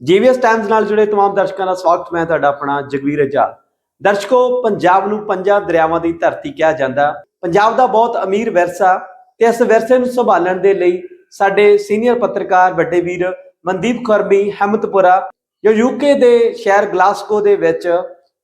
ਜੀਵੀਐਸ Times ਨਾਲ ਜੁੜੇ तमाम ਦਰਸ਼ਕਾਂ ਦਾ ਸਵਾਗਤ ਮੈਂ ਤੁਹਾਡਾ ਆਪਣਾ ਜਗਵੀਰ ਅਜਾਲ ਦਰਸ਼ਕੋ ਪੰਜਾਬ ਨੂੰ ਪੰਜਾਂ ਦਰਿਆਵਾਂ ਦੀ ਧਰਤੀ ਕਿਹਾ ਜਾਂਦਾ ਪੰਜਾਬ ਦਾ ਬਹੁਤ ਅਮੀਰ ਵਿਰਸਾ ਤੇ ਇਸ ਵਿਰਸੇ ਨੂੰ ਸੰਭਾਲਣ ਦੇ ਲਈ ਸਾਡੇ ਸੀਨੀਅਰ ਪੱਤਰਕਾਰ ਵੱਡੇ ਵੀਰ ਮਨਦੀਪ ਖੁਰਮੀ ਹਮਦਪੁਰਾ ਜੋ ਯੂਕੇ ਦੇ ਸ਼ਹਿਰ ਗਲਾਸਕੋ ਦੇ ਵਿੱਚ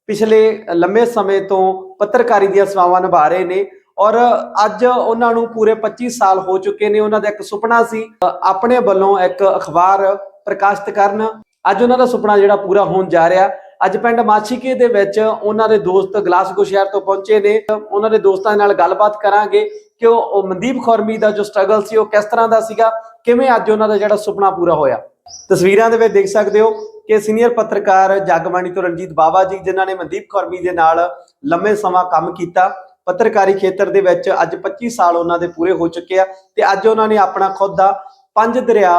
ਪਿਛਲੇ ਲੰਮੇ ਸਮੇਂ ਤੋਂ ਪੱਤਰਕਾਰੀ ਦੀਆਂ ਸੇਵਾਵਾਂ ਨਿਭਾ ਰਹੇ ਨੇ ਔਰ ਅੱਜ ਉਹਨਾਂ ਨੂੰ ਪੂਰੇ 25 ਸਾਲ ਹੋ ਚੁੱਕੇ ਨੇ ਉਹਨਾਂ ਦਾ ਇੱਕ ਸੁਪਨਾ ਸੀ ਅ, ਆਪਣੇ ਵੱਲੋਂ ਇੱਕ ਅਖਬਾਰ ਪ੍ਰਕਾਸ਼ਿਤ ਕਰਨ ਅੱਜ ਉਹਨਾਂ ਦਾ ਸੁਪਨਾ ਜਿਹੜਾ ਪੂਰਾ ਹੋਣ ਜਾ ਰਿਹਾ। ਅੱਜ ਪਿੰਡ ਮਾਛੀਕੇ ਦੇ ਵਿੱਚ ਉਹਨਾਂ ਦੇ ਦੋਸਤ ਗਲਾਸਗੋ ਸ਼ਹਿਰ ਤੋਂ ਪਹੁੰਚੇ ਨੇ। ਉਹਨਾਂ ਦੇ ਦੋਸਤਾਂ ਨਾਲ ਗੱਲਬਾਤ ਕਰਾਂਗੇ ਕਿ ਉਹ ਮਨਦੀਪ ਖੁਰਮੀ ਦਾ ਜੋ ਸਟਰਗਲ ਸੀ, ਉਹ ਕਿਸ ਤਰ੍ਹਾਂ ਦਾ ਸੀਗਾ? ਕਿਵੇਂ ਅੱਜ ਉਹਨਾਂ ਦਾ ਜਿਹੜਾ ਸੁਪਨਾ ਪੂਰਾ ਹੋਇਆ? ਤਸਵੀਰਾਂ ਦੇ ਵਿੱਚ ਦੇਖ ਸਕਦੇ ਹੋ ਕਿ ਸੀਨੀਅਰ ਪੱਤਰਕਾਰ ਜਗਬਾਣੀ ਤੋਂ ਰਣਜੀਤ ਬਾਵਾ ਜੀ, ਜਿਨ੍ਹਾਂ ਨੇ ਮਨਦੀਪ ਖੁਰਮੀ ਦੇ ਨਾਲ ਲੰਮੇ ਸਮਾਂ ਕੰਮ ਕੀਤਾ। ਪੱਤਰਕਾਰੀ ਖੇਤਰ ਦੇ ਵਿੱਚ ਅੱਜ 25 ਸਾਲ ਉਹਨਾਂ ਦੇ ਪੂਰੇ ਹੋ ਚੁੱਕੇ ਆ ਤੇ ਅੱਜ ਉਹਨਾਂ ਨੇ ਆਪਣਾ ਖੁਦ ਦਾ ਪੰਜ ਦਰਿਆ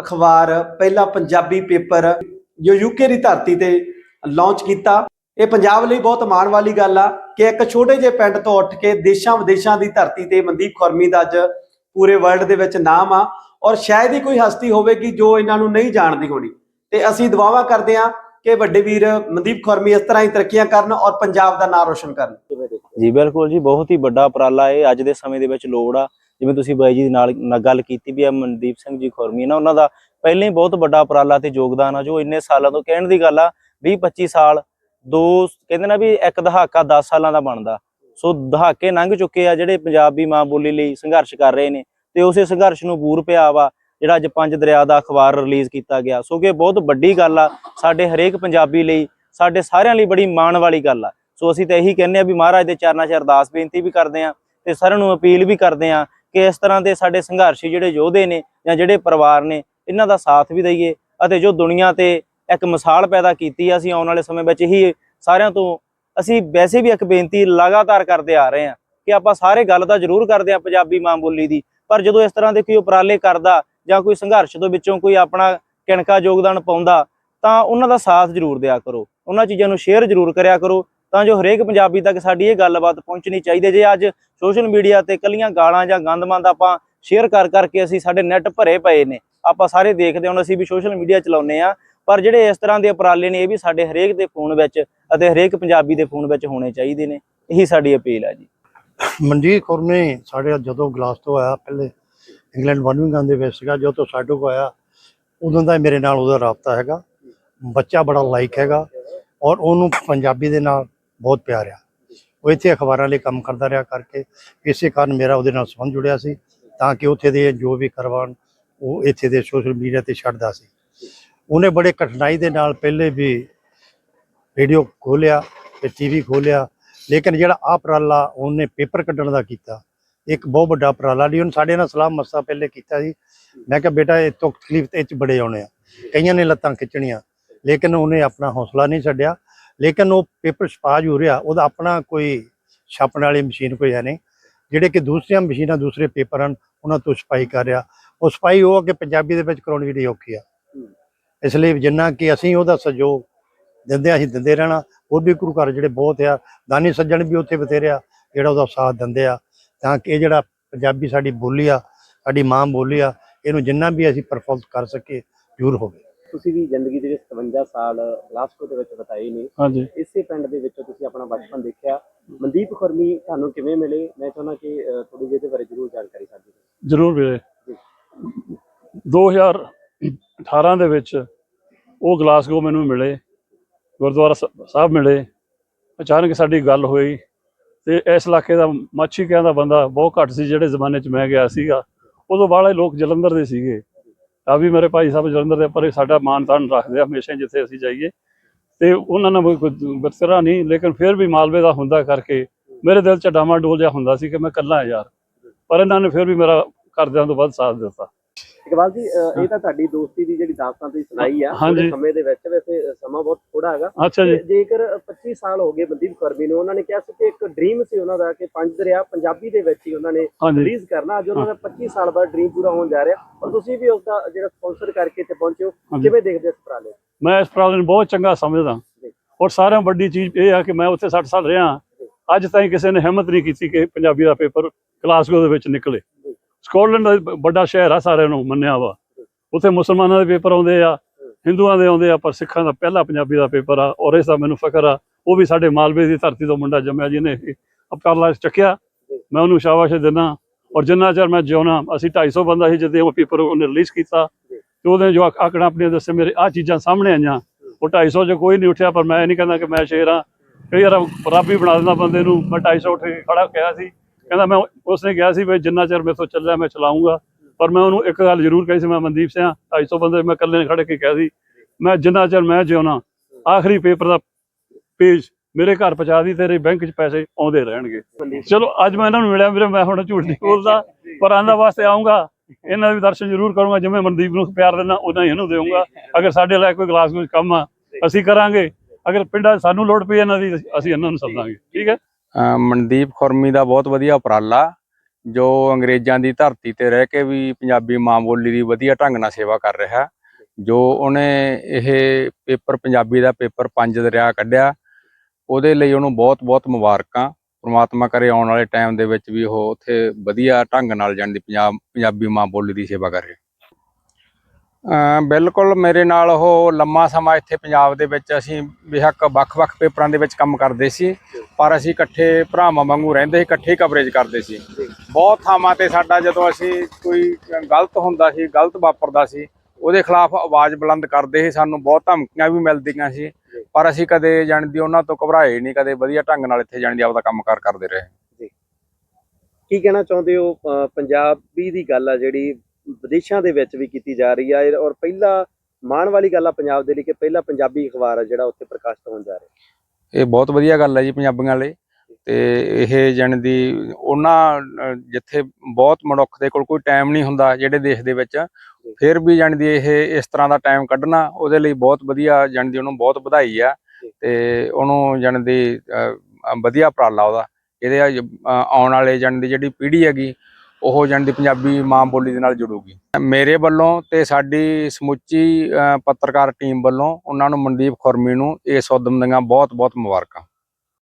ਅਖਬਾਰ, ਪਹਿਲਾ ਪੰਜਾਬੀ ਪੇਪਰ, ਜੋ ਯੂਕੇ ਦੀ ਧਰਤੀ ਤੇ ਲਾਂਚ ਕੀਤਾ। ਇਹ ਪੰਜਾਬ ਲਈ ਬਹੁਤ ਮਾਣ ਵਾਲੀ ਗੱਲ ਆ ਕਿ ਇੱਕ ਛੋਟੇ ਜਿਹੇ ਪਿੰਡ ਤੋਂ ਉੱਠ ਕੇ ਦੇਸ਼ਾਂ ਵਿਦੇਸ਼ਾਂ ਦੀ ਧਰਤੀ ਤੇ ਮਨਦੀਪ ਖੁਰਮੀ ਦਾ ਅੱਜ ਪੂਰੇ ਵਰਲਡ ਦੇ ਵਿੱਚ ਨਾਮ ਆ ਔਰ ਸ਼ਾਇਦ ਹੀ ਕੋਈ ਹਸਤੀ ਹੋਵੇਗੀ ਜੋ ਇਹਨਾਂ ਨੂੰ ਨਹੀਂ ਜਾਣਦੀ ਹੋਣੀ। ਤੇ ਅਸੀਂ ਦੁਆਵਾ ਕਰਦੇ ਹਾਂ ਕਿ ਵੱਡੇ ਵੀਰ ਮਨਦੀਪ ਖੁਰਮੀ ਇਸ ਤਰ੍ਹਾਂ ਹੀ ਤਰੱਕੀਆਂ ਕਰਨ ਔਰ ਪੰਜਾਬ ਦਾ ਨਾਮ ਰੋਸ਼ਨ ਕਰਨ। ਜੀ ਬਿਲਕੁਲ ਜੀ, ਬਹੁਤ ਹੀ ਵੱਡਾ ਉਪਰਾਲਾ ਇਹ ਅੱਜ ਦੇ ਸਮੇਂ ਦੇ ਵਿੱਚ ਲੋੜ ਆ ਜਿਵੇਂ ਤੁਸੀਂ ਬਾਈ ਜੀ ਦੇ ਨਾਲ ਗੱਲ ਕੀਤੀ ਵੀ ਆ ਮਨਦੀਪ ਸਿੰਘ ਜੀ ਖੁਰਮੀ, ਨਾ ਉਹਨਾਂ ਦਾ ਪਹਿਲਾਂ ਹੀ ਬਹੁਤ ਵੱਡਾ ਉਪਰਾਲਾ ਤੇ ਯੋਗਦਾਨ ਆ ਜੋ ਇੰਨੇ ਸਾਲਾਂ ਤੋਂ ਕਹਿਣ ਦੀ ਗੱਲ ਆ 20 25 ਸਾਲ, ਦੋ ਕਹਿੰਦੇ ਨਾ ਵੀ ਇੱਕ ਦਹਾਕਾ 10 ਸਾਲਾਂ ਦਾ ਬਣਦਾ। ਸੋ ਦਹਾਕੇ ਲੰਘ ਚੁੱਕੇ ਆ ਜਿਹੜੇ ਪੰਜਾਬੀ ਮਾਂ ਬੋਲੀ ਲਈ ਸੰਘਰਸ਼ ਕਰ ਰਹੇ ਨੇ ਤੇ ਉਸੇ ਸੰਘਰਸ਼ ਨੂੰ ਬੂਰ ਪਿਆ ਵਾ, ਜਿਹੜਾ ਅੱਜ ਪੰਜ ਦਰਿਆ ਦਾ ਅਖਬਾਰ ਰਿਲੀਜ਼ ਕੀਤਾ ਗਿਆ। ਸੋ ਕਿ ਬਹੁਤ ਵੱਡੀ ਗੱਲ ਆ, ਸਾਡੇ ਹਰੇਕ ਪੰਜਾਬੀ ਲਈ, ਸਾਡੇ ਸਾਰਿਆਂ ਲਈ ਬੜੀ ਮਾਣ ਵਾਲੀ ਗੱਲ ਆ। ਸੋ ਅਸੀਂ ਤਾਂ ਇਹੀ ਕਹਿੰਦੇ ਆ ਵੀ ਮਹਾਰਾਜ ਦੇ ਚਰਨਾਂ 'ਚ ਅਰਦਾਸ ਬੇਨਤੀ ਵੀ ਕਰਦੇ ਆ ਤੇ ਸਾਰਿਆਂ ਨੂੰ ਅਪੀਲ ਵੀ ਕਰਦੇ ਆ ਕਿ ਇਸ ਤਰ੍ਹਾਂ ਦੇ ਸਾਡੇ ਸੰਘਰਸ਼ੀ ਜਿਹੜੇ ਯੋਧੇ ਨੇ ਜਾਂ ਜਿਹੜੇ ਪਰਿਵਾਰ ਨੇ, ਇਹਨਾਂ ਦਾ ਸਾਥ ਵੀ ਦਈਏ ਅਤੇ ਜੋ ਦੁਨੀਆ ਤੇ ਇੱਕ ਮਿਸਾਲ ਪੈਦਾ ਕੀਤੀ ਅਸੀਂ ਆਉਣ ਵਾਲੇ ਸਮੇਂ ਵਿੱਚ ਹੀ ਸਾਰਿਆਂ ਤੋਂ ਅਸੀਂ ਵੈਸੇ ਵੀ ਇੱਕ ਬੇਨਤੀ ਲਗਾਤਾਰ ਕਰਦੇ ਆ ਰਹੇ ਹਾਂ ਕਿ ਆਪਾਂ ਸਾਰੇ ਗੱਲ ਤਾਂ ਜ਼ਰੂਰ ਕਰਦੇ ਆ ਪੰਜਾਬੀ ਮਾਂ ਬੋਲੀ ਦੀ, ਪਰ ਜਦੋਂ ਇਸ ਤਰ੍ਹਾਂ ਦੇ ਕੋਈ ਉਪਰਾਲੇ ਕਰਦਾ ਜਾਂ ਕੋਈ ਸੰਘਰਸ਼ ਦੇ ਵਿੱਚੋਂ ਕੋਈ ਆਪਣਾ ਕਿਣਕਾ ਯੋਗਦਾਨ ਪਾਉਂਦਾ, ਤਾਂ ਉਹਨਾਂ ਦਾ ਸਾਥ ਜ਼ਰੂਰ ਦਿਆ ਕਰੋ, ਉਹਨਾਂ ਚੀਜ਼ਾਂ ਨੂੰ ਸ਼ੇਅਰ ਜ਼ਰੂਰ ਕਰਿਆ ਕਰੋ ਤਾਂ ਜੋ ਹਰੇਕ ਪੰਜਾਬੀ ਤੱਕ ਸਾਡੀ ਇਹ ਗੱਲਬਾਤ ਪਹੁੰਚਣੀ ਚਾਹੀਦੀ ਹੈ। ਜੇ ਅੱਜ ਸੋਸ਼ਲ ਮੀਡੀਆ ਤੇ ਕੱਲੀਆਂ ਗਾਲਾਂ ਜਾਂ ਗੰਦਮੰਦ ਆਪਾਂ ਸ਼ੇਅਰ ਕਰ ਕਰਕੇ ਅਸੀਂ ਸਾਡੇ ਨੈਟ ਭਰੇ ਪਏ ਨੇ, ਆਪਾਂ ਸਾਰੇ ਦੇਖਦੇ ਹਾਂ ਅਸੀਂ ਵੀ ਸੋਸ਼ਲ ਮੀਡੀਆ ਚਲਾਉਂਦੇ ਆ ਪਰ ਜਿਹੜੇ ਇਸ ਤਰ੍ਹਾਂ ਦੇ ਉਪਰਾਲੇ ਨੇ, ਇਹ ਵੀ ਸਾਡੇ ਹਰੇਕ ਦੇ ਫੋਨ ਵਿੱਚ ਅਤੇ ਹਰੇਕ ਪੰਜਾਬੀ ਦੇ ਫੋਨ ਵਿੱਚ ਹੋਣੇ ਚਾਹੀਦੇ ਨੇ। ਇਹੀ ਸਾਡੀ ਅਪੀਲ ਹੈ ਜੀ। ਮਨਜੀਤ ਕੌਰ ਨੇ ਸਾਡੇ ਜਦੋਂ ਗਲਾਸ ਤੋਂ ਆਇਆ, ਪਹਿਲੇ ਇੰਗਲੈਂਡ ਵਨਵਿੰਗਾਂ ਦੇ ਵਿੱਚ ਸੀਗਾ, ਜਦੋਂ ਸਾਡੇ ਕੋਲ ਆਇਆ, ਉਦੋਂ ਦਾ ਮੇਰੇ ਨਾਲ ਉਹਦਾ ਰਾਬਤਾ ਹੈਗਾ। ਬੱਚਾ ਬੜਾ ਲਾਇਕ ਹੈਗਾ ਔਰ ਉਹਨੂੰ ਪੰਜਾਬੀ ਦੇ ਨਾਲ ਬਹੁਤ ਪਿਆਰ ਆ। ਉਹ ਇੱਥੇ ਅਖਬਾਰਾਂ ਲਈ ਕੰਮ ਕਰਦਾ ਰਿਹਾ ਕਰਕੇ, ਇਸੇ ਕਾਰਨ ਮੇਰਾ ਉਹਦੇ ਨਾਲ ਸੰਬੰਧ ਜੁੜਿਆ ਸੀ, ਤਾਂ ਕਿ ਉੱਥੇ ਦੇ ਜੋ ਵੀ ਕਰਵਾਉਣ, ਉਹ ਇੱਥੇ ਦੇ ਸੋਸ਼ਲ ਮੀਡੀਆ ਤੇ ਛੱਡਦਾ ਸੀ। ਉਹਨੇ ਬੜੇ ਕਠਿਨਾਈ ਦੇ ਨਾਲ ਪਹਿਲੇ ਵੀ ਰੇਡੀਓ ਖੋਲਿਆ ਤੇ ਟੀਵੀ ਖੋਲਿਆ ਲੇਕਿਨ ਜਿਹੜਾ ਆਹ ਉਪਰਾਲਾ ਉਹਨੇ ਪੇਪਰ ਕੱਢਣ ਦਾ ਕੀਤਾ, ਇੱਕ ਬਹੁਤ ਵੱਡਾ ਉਪਰਾਲਾ ਲਈ ਉਹਨੇ ਸਾਡੇ ਨਾਲ ਸਲਾਹ ਮਸਾ ਪਹਿਲੇ ਕੀਤਾ ਸੀ। ਮੈਂ ਕਿਹਾ, ਬੇਟਾ, ਇਹ ਤੋਂ ਤਕਲੀਫ ਤੇ ਇਹ ਚ ਬੜੇ ਆਉਣੇ ਆ। ਕਈਆਂ ਨੇ ਲੱਤਾਂ ਖਿੱਚਣੀਆਂ, ਲੇਕਿਨ ਉਹਨੇ ਆਪਣਾ ਹੌਸਲਾ ਨਹੀਂ ਛੱਡਿਆ ਲੇਕਿਨ ਉਹ ਪੇਪਰ ਛਪਾ ਜੂ ਰਿਹਾ ਉਹਦਾ ਆਪਣਾ ਕੋਈ ਛਾਪਣ ਵਾਲੀ ਮਸ਼ੀਨ ਕੋਈ ਹੈ ਨਹੀਂ। ਜਿਹੜੇ ਕਿ ਦੂਸਰੀਆਂ ਮਸ਼ੀਨਾਂ ਦੂਸਰੇ ਪੇਪਰ ਹਨ ਉਹਨਾਂ ਤੋਂ ਛਪਾਈ ਕਰ ਰਿਹਾ। ਉਹ ਛਪਾਈ ਉਹ ਕਿ ਪੰਜਾਬੀ ਦੇ ਵਿੱਚ ਕਰਾਉਣੀ ਜਿਹੜੀ ਔਖੀ ਆ। ਇਸ ਲਈ ਜਿੰਨਾ ਕਿ ਅਸੀਂ ਉਹਦਾ ਸਹਿਯੋਗ ਦਿੰਦੇ ਹਾਂ, ਅਸੀਂ ਦਿੰਦੇ ਰਹਿਣਾ। ਹੋਰ ਵੀ ਗੁਰੂ ਘਰ ਜਿਹੜੇ ਬਹੁਤ ਆ ਦਾਨੀ ਸੱਜਣ ਵੀ ਉੱਥੇ ਬਥੇਰੇ ਆ ਜਿਹੜਾ ਉਹਦਾ ਸਾਥ ਦਿੰਦੇ ਆ। ਤਾਂ ਕਿ ਇਹ ਜਿਹੜਾ ਪੰਜਾਬੀ ਸਾਡੀ ਬੋਲੀ ਆ ਸਾਡੀ ਮਾਂ ਬੋਲੀ ਆ ਇਹਨੂੰ ਜਿੰਨਾ ਵੀ ਅਸੀਂ ਪ੍ਰਫੁੱਲਤ ਕਰ ਸਕੀਏ ਜ਼ਰੂਰ ਹੋਵੇ। ਤੁਸੀਂ ਵੀ ਜ਼ਿੰਦਗੀ ਦੇ ਵਿੱਚ 57 ਸਾਲ ਗਲਾਸਕੋ ਦੇ ਵਿੱਚ ਬਤਾਏ ਨੇ। ਹਾਂਜੀ। ਇਸੇ ਪਿੰਡ ਦੇ ਵਿੱਚ ਤੁਸੀਂ ਆਪਣਾ ਬਚਪਨ ਦੇਖਿਆ। ਮਨਦੀਪ ਖੁਰਮੀ ਤੁਹਾਨੂੰ ਕਿਵੇਂ ਮਿਲੇ? ਮੈਂ ਚਾਹੁੰਦਾ ਕਿ ਥੋੜੀ ਜਿਹੀ ਇਹਦੇ ਬਾਰੇ ਜ਼ਰੂਰ ਜਾਣਕਾਰੀ ਸਾਂਝੀ ਕਰੋ। ਜ਼ਰੂਰ ਵੀਰੇ। 2018 ਦੇ ਵਿੱਚ ਉਹ ਗਲਾਸਗੋ ਮੈਨੂੰ ਮਿਲੇ ਗੁਰਦੁਆਰਾ ਸਾਹਿਬ ਮਿਲੇ। ਅਚਾਨਕ ਸਾਡੀ ਗੱਲ ਹੋਈ ਤੇ ਇਸ ਇਲਾਕੇ ਦਾ ਮਾਛੀ ਕਿਆਂ ਦਾ ਬੰਦਾ ਬਹੁਤ ਘੱਟ ਸੀ ਜਿਹੜੇ ਜ਼ਮਾਨੇ 'ਚ ਮੈਂ ਗਿਆ ਸੀਗਾ। ਉਦੋਂ ਵਾਲੇ ਲੋਕ ਜਲੰਧਰ ਦੇ ਸੀਗੇ। ਆ ਵੀ ਮੇਰੇ ਭਾਈ ਸਾਹਿਬ ਜਲੰਧਰ ਦੇ ਪਰ ਸਾਡਾ ਮਾਨ ਤਾਨ ਰੱਖਦੇ ਆ ਹਮੇਸ਼ਾ ਜਿੱਥੇ ਅਸੀਂ ਜਾਈਏ। ਤੇ ਉਹਨਾਂ ਨਾਲ ਕੋਈ ਬਤਰਾ ਨਹੀਂ, ਲੇਕਿਨ ਫਿਰ ਵੀ ਮਾਲਵੇ ਦਾ ਹੁੰਦਾ ਕਰਕੇ ਮੇਰੇ ਦਿਲ 'ਚ ਡਾਮਾ ਡੋਲ ਜਿਹਾ ਹੁੰਦਾ ਸੀ ਕਿ ਮੈਂ ਇਕੱਲਾ ਯਾਰ। ਪਰ ਇਹਨਾਂ ਨੇ ਫਿਰ ਵੀ ਮੇਰਾ ਘਰਦਿਆਂ ਤੋਂ ਵੱਧ ਸਾਥ ਦਿੱਤਾ। ਇਕਬਾਲ ਜੀ ਅਹ, ਇਹ ਤਾਂ ਤੁਹਾਡੀ ਦੋਸਤੀ ਦੀ ਜਿਹੜੀ ਦਾਸਤਾਨ ਤੁਸੀਂ ਸੁਣਾਈ ਆ ਹਾਂਜੀ। ਸਮੇਂ ਦੇ ਵਿੱਚ ਵੈਸੇ ਸਮਾਂ ਬਹੁਤ ਥੋੜਾ ਹੈਗਾ। ਅੱਛਾ ਜੀ। ਤੇ ਜੇਕਰ 25 ਸਾਲ ਹੋ ਗਏ ਮਨਦੀਪ ਖੁਰਮੀ ਨੂੰ ਉਹਨਾਂ ਨੇ ਕਿਹਾ ਸੀ ਕਿ ਇੱਕ ਡ੍ਰੀਮ ਸੀ ਉਹਨਾਂ ਦਾ ਕਿ ਪੰਜ ਦਰਿਆ ਪੰਜਾਬੀ ਦੇ ਵਿੱਚ ਹੀ ਉਹਨਾਂ ਨੇ ਹਾਂਜੀ। ਰਿਲੀਜ਼ ਕਰਨਾ। ਅੱਜ ਉਹਨਾਂ ਦਾ 25 ਸਾਲ ਬਾਅਦ ਡ੍ਰੀਮ ਪੂਰਾ ਹੋਣ ਜਾ ਰਿਹਾ। ਔਰ ਤੁਸੀਂ ਵੀ ਉਸ ਦਾ ਜਿਹੜਾ ਸਪਾਂਸਰ ਕਰਕੇ ਤੇ ਪਹੁੰਚੇ ਹੋ ਹਾਂਜੀ। ਕਿਵੇਂ ਦੇਖਦੇ ਹੋ ਇਸ ਉਪਰਾਲੇ? ਨੂੰ? ਮੈਂ ਇਸ ਪ੍ਰਾਲੇ ਨੂੰ ਬਹੁਤ ਚੰਗਾ ਸਮਝਦਾ। ਔਰ ਸਾਰਿਆਂ ਵੱਡੀ ਚੀਜ਼ ਇਹ ਆ ਕਿ ਮੈਂ ਉੱਥੇ 60 ਸਾਲ ਰਿਹਾ। ਅੱਜ ਤਾਈਂ ਕਿਸੇ ਨੇ ਹਿੰਮਤ ਨਹੀਂ ਕੀਤੀ ਕਿ ਪੰਜਾਬੀ ਦਾ ਪੇਪਰ ਗਲਾਸਗੋ ਦੇ ਵਿੱਚ ਨਿਕਲੇ। ਸਕਾਟਲੈਂਡ ਦਾ ਵੱਡਾ ਸ਼ਹਿਰ ਆ ਸਾਰਿਆਂ ਨੂੰ ਮੰਨਿਆ ਵਾ। ਉੱਥੇ ਮੁਸਲਮਾਨਾਂ ਦੇ ਪੇਪਰ ਆਉਂਦੇ ਆ, ਹਿੰਦੂਆਂ ਦੇ ਆਉਂਦੇ ਆ, ਪਰ ਸਿੱਖਾਂ ਦਾ ਪਹਿਲਾ ਪੰਜਾਬੀ ਦਾ ਪੇਪਰ ਆ, ਔਰ ਇਸ ਦਾ ਮੈਨੂੰ ਫਖਰ ਆ, ਉਹ ਵੀ ਸਾਡੇ ਮਾਲਵੇ ਦੀ ਧਰਤੀ ਤੋਂ ਮੁੰਡਾ ਜੰਮਿਆ ਜਿਹਨੇ ਅਪਕਾਰਲਾ ਚੱਕਿਆ। ਮੈਂ ਉਹਨੂੰ ਸ਼ਾਬਾਸ਼ ਦਿੰਦਾ, ਔਰ ਜਿੰਨਾ ਚਿਰ ਮੈਂ ਜਿਉਣਾ, ਅਸੀਂ 250 ਬੰਦਾ ਸੀ ਜਦੋਂ ਉਹ ਪੇਪਰ ਉਹਨੇ ਰਿਲੀਜ਼ ਕੀਤਾ। ਤੇ ਉਹਦੇ ਜੋ ਆਕ- ਆંકੜਾ ਆਪਣੇ ਦੱਸੇ, ਮੇਰੇ ਆ ਚੀਜ਼ਾਂ ਸਾਹਮਣੇ ਆਈਆਂ। ਉਹ 250 ਚ ਕੋਈ ਨਹੀਂ ਉੱਠਿਆ, ਪਰ ਮੈਂ ਇਹ ਨਹੀਂ ਕਹਿੰਦਾ ਕਿ ਮੈਂ ਸ਼ੇਰ ਆ। ਕਈ ਵਾਰ ਰੱਬ ਹੀ ਬਣਾ ਦਿੰਦਾ ਬੰਦੇ ਨੂੰ, ਮੈਂ 250 ਉੱਠ ਕੇ ਖੜਾ ਕਿਹਾ ਸੀ। ਕਹਿੰਦਾ ਮੈਂ ਉਸਨੇ ਕਿਹਾ ਸੀ ਵੀ ਜਿੰਨਾ ਚਿਰ ਮੇਰੇ ਤੋਂ ਚੱਲਿਆ ਮੈਂ ਚਲਾਉਂਗਾ। ਪਰ ਮੈਂ ਉਹਨੂੰ ਇੱਕ ਗੱਲ ਜ਼ਰੂਰ ਕਹੀ ਸੀ, ਮੈਂ ਮਨਦੀਪ ਸਿੰਘ 250 ਬੰਦੇ ਮੈਂ ਇਕੱਲੇ ਨੇ ਖੜੇ ਕੇ ਕਿਹਾ ਸੀ, ਮੈਂ ਜਿੰਨਾ ਚਿਰ ਮੈਂ ਜਿਉਣਾ ਆਖਰੀ ਪੇਪਰ ਦਾ ਪੇਜ ਮੇਰੇ ਘਰ ਪਹੁੰਚਾ ਦੀ, ਤੇਰੇ ਬੈਂਕ 'ਚ ਪੈਸੇ ਆਉਂਦੇ ਰਹਿਣਗੇ। ਚਲੋ, ਅੱਜ ਮੈਂ ਇਹਨਾਂ ਨੂੰ ਮਿਲਿਆ ਵੀਰੇ, ਮੈਂ ਹੁਣ ਝੂਠ ਨਹੀਂ ਬੋਲਦਾ, ਪਰ ਆਂਦਾ ਵਾਸਤੇ ਆਉਂਗਾ ਇਹਨਾਂ ਦੇ ਵੀ ਦਰਸ਼ਨ ਜ਼ਰੂਰ ਕਰੂੰਗਾ, ਜਿਵੇਂ ਮਨਦੀਪ ਨੂੰ ਪਿਆਰ ਦਿੰਦਾ ਉਦਾਂ ਹੀ ਇਹਨੂੰ ਦੇਵਾਂਗਾ ਅਗਰ ਸਾਡੇ ਲਈ ਕੋਈ ਗਲਾਸ ਵਿੱਚ ਕੰਮ ਆ, ਅਸੀਂ ਕਰਾਂਗੇ। ਅਗਰ ਪਿੰਡਾਂ 'ਚ ਸਾਨੂੰ ਲੋੜ ਪਈ, ਇਹਨਾਂ ਦੀ ਅਸੀਂ ਇਹਨਾਂ ਨੂੰ ਸੱਦਾਂਗੇ। ਠੀਕ ਹੈ? ਮਨਦੀਪ ਖੁਰਮੀ ਦਾ ਬਹੁਤ ਵਧੀਆ ਉਪਰਾਲਾ, ਜੋ ਅੰਗਰੇਜ਼ਾਂ ਦੀ ਧਰਤੀ ਤੇ ਰਹਿ ਕੇ ਵੀ ਪੰਜਾਬੀ ਮਾਂ ਬੋਲੀ ਦੀ ਵਧੀਆ ਢੰਗ ਨਾਲ ਸੇਵਾ ਕਰ ਰਿਹਾ, ਜੋ ਉਹਨੇ ਇਹ ਪੇਪਰ, ਪੰਜਾਬੀ ਦਾ ਪੇਪਰ ਪੰਜ ਦਰਿਆ ਕੱਢਿਆ, ਉਹਦੇ ਲਈ ਉਹਨੂੰ ਬਹੁਤ-ਬਹੁਤ ਮੁਬਾਰਕਾਂ, ਪ੍ਰਮਾਤਮਾ ਕਰੇ ਆਉਣ ਵਾਲੇ ਟਾਈਮ ਦੇ ਵਿੱਚ ਵੀ ਉਹ ਉੱਥੇ ਵਧੀਆ ਢੰਗ ਨਾਲ ਜਾਣ ਦੀ ਪੰਜਾਬ, ਪੰਜਾਬੀ ਮਾਂ ਬੋਲੀ ਦੀ ਸੇਵਾ ਕਰੇ ਬਿਲਕੁਲ ਮੇਰੇ ਨਾਲ ਉਹ ਲੰਮਾ ਸਮਾਂ ਇੱਥੇ ਪੰਜਾਬ ਦੇ ਵਿੱਚ ਅਸੀਂ ਬੇਸ਼ੱਕ ਵੱਖ-ਵੱਖ ਪੇਪਰਾਂ ਦੇ ਵਿੱਚ ਕੰਮ ਕਰਦੇ ਸੀ, ਪਰ ਅਸੀਂ ਇਕੱਠੇ ਭਰਾਵਾਂ ਵਾਂਗੂ ਰਹਿੰਦੇ ਸੀ, ਇਕੱਠੇ ਕਵਰੇਜ ਕਰਦੇ ਸੀ। ਬਹੁਤ ਥਾਵਾਂ ਤੇ ਸਾਡਾ ਜਦੋਂ ਅਸੀਂ ਕੋਈ ਗਲਤ ਹੁੰਦਾ ਸੀ, ਗਲਤ ਵਾਪਰਦਾ ਸੀ, ਉਹਦੇ ਖਿਲਾਫ ਆਵਾਜ਼ ਬੁਲੰਦ ਕਰਦੇ ਸੀ, ਸਾਨੂੰ ਬਹੁਤ ਧਮਕੀਆਂ ਵੀ ਮਿਲਦੀਆਂ ਸੀ, ਪਰ ਅਸੀਂ ਕਦੇ ਜਾਣਦੀ ਉਹਨਾਂ ਤੋਂ ਘਬਰਾਏ ਨਹੀਂ, ਕਦੇ ਵਧੀਆ ਢੰਗ ਨਾਲ ਇੱਥੇ ਜਾਣਦੀ ਆਪਦਾ ਕੰਮਕਾਰ ਕਰਦੇ ਰਹੇ। ਕੀ ਕਹਿਣਾ ਚਾਹੁੰਦੇ ਹੋ, ਅਹ ਪੰਜਾਬੀ ਦੀ ਗੱਲ ਆ ਜਿਹੜੀ ਵਿਦੇਸ਼ਾਂ ਦੇ ਵਿੱਚ ਵੀ ਕੀਤੀ ਜਾ ਰਹੀ ਆ ਔਰ ਪਹਿਲਾ ਮਾਣ ਵਾਲੀ ਗੱਲ ਆ ਪੰਜਾਬ ਦੇ ਲਈ ਕਿ ਪਹਿਲਾ ਪੰਜਾਬੀ ਅਖਬਾਰ ਆ ਜਿਹੜਾ ਉੱਥੇ ਪ੍ਰਕਾਸ਼ਿਤ ਹੋਣ ਜਾ ਰਿਹਾ। ਇਹ ਬਹੁਤ ਵਧੀਆ ਗੱਲ ਹੈ ਜੀ ਪੰਜਾਬੀਆਂ ਲਈ ਤੇ ਇਹ ਜਾਣਦੀ ਉਹਨਾਂ ਜਿੱਥੇ ਬਹੁਤ ਮਨੁੱਖ ਦੇ ਕੋਲ ਕੋਈ ਟਾਈਮ ਨਹੀਂ ਹੁੰਦਾ ਜਿਹੜੇ ਦੇਸ਼ ਦੇ ਵਿੱਚ, ਫਿਰ ਵੀ ਜਾਣਦੀ ਇਹ ਇਸ ਤਰ੍ਹਾਂ ਦਾ ਟਾਈਮ ਕੱਢਣਾ ਉਹਦੇ ਲਈ ਬਹੁਤ ਵਧੀਆ ਜਾਣਦੀ ਉਹਨੂੰ ਬਹੁਤ ਵਧਾਈ ਆ ਤੇ ਉਹਨੂੰ ਜਾਣਦੀ ਵਧੀਆ ਉਪਰਾਲਾ ਉਹਦਾ। ਇਹਦੇ ਆਉਣ ਵਾਲੇ ਜਾਣਦੀ ਜਿਹੜੀ ਪੀੜ੍ਹੀ ਹੈਗੀ ਉਹ ਜਾਣਦੀ ਪੰਜਾਬੀ ਮਾਂ ਬੋਲੀ ਦੇ ਨਾਲ ਜੁੜੂਗੀ। ਮੇਰੇ ਵੱਲੋਂ ਤੇ ਸਾਡੀ ਸਮੁੱਚੀ ਪੱਤਰਕਾਰ ਟੀਮ ਵੱਲੋਂ ਉਹਨਾਂ ਨੂੰ ਮਨਦੀਪ ਖੁਰਮੀ ਨੂੰ ਇਸ ਉਦਮ ਦੀਆਂ ਬਹੁਤ ਬਹੁਤ ਮੁਬਾਰਕਾਂ।